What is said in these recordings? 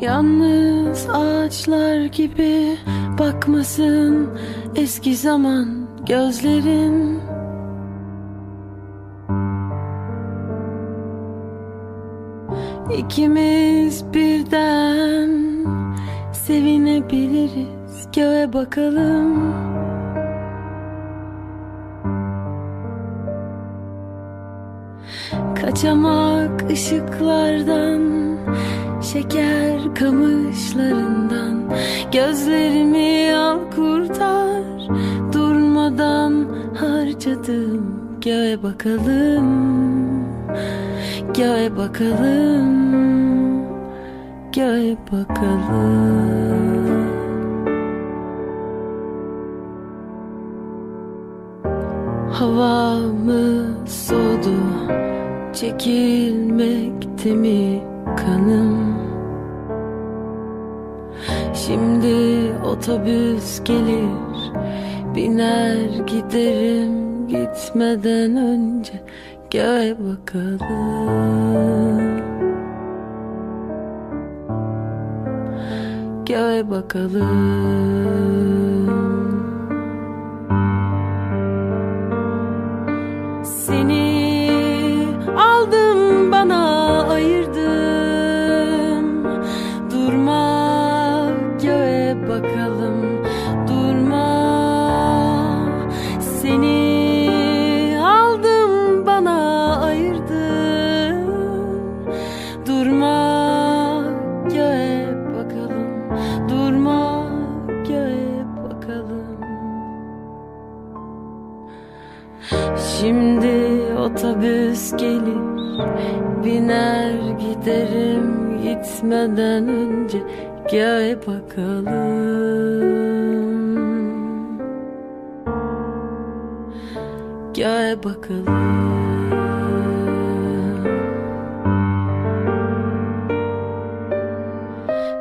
Yalnız ağaçlar gibi bakmasın eski zaman gözlerin İkimiz birden sevinebiliriz göğe bakalım. Kaçamak ışıklardan Şeker kamışlarından Gözlerimi al kurtar. Durmadan harcadım Göğe bakalım Göğe bakalım Göğe bakalım. Havamı soğudu Çekilmekte mi kanım Şimdi otobüs gelir Biner giderim gitmeden önce. Göğe bakalım. Göğe bakalım gelir Biner giderim gitmeden önce Göğe bakalım. Göğe bakalım.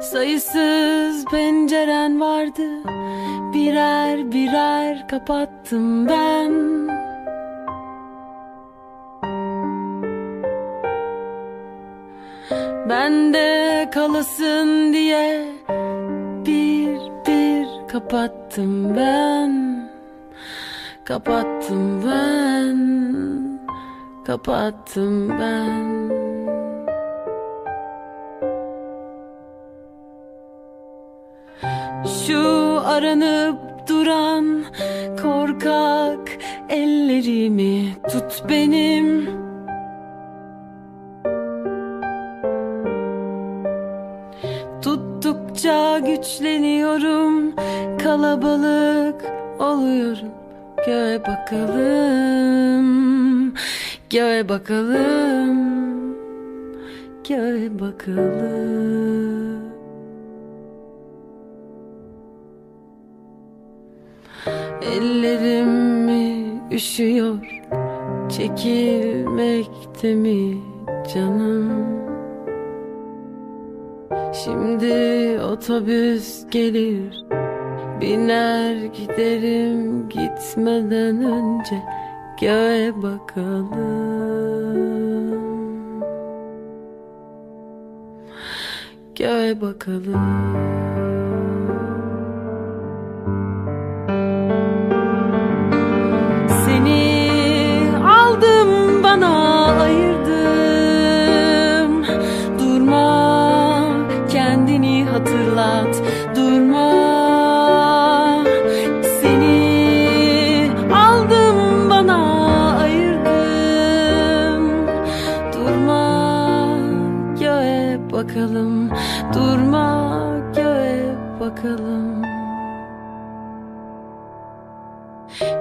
Sayısız penceren vardı Birer birer kapattım ben Bende kalasın diye bir bir kapattım ben. Kapattım ben. Kapattım ben. Şu aranıp duran korkak ellerimi tut benim güçleniyorum. Kalabalık oluyorum. Göğe bakalım. Göğe bakalım. Göğe bakalım. Ellerim mi üşüyor? Çekilmekte mi canım Şimdi otobüs gelir Biner giderim gitmeden önce Göğe bakalım. Göğe bakalım hatırlat Durma. Seni aldım bana ayırdım. Durma göğe bakalım. Durma göğe bakalım.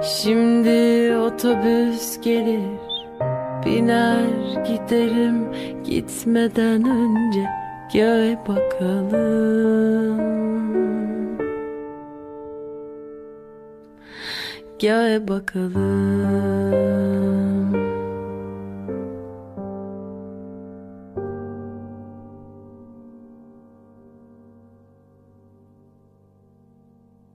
Şimdi otobüs gelir Biner giderim gitmeden önce Göğe bakalım. Göğe bakalım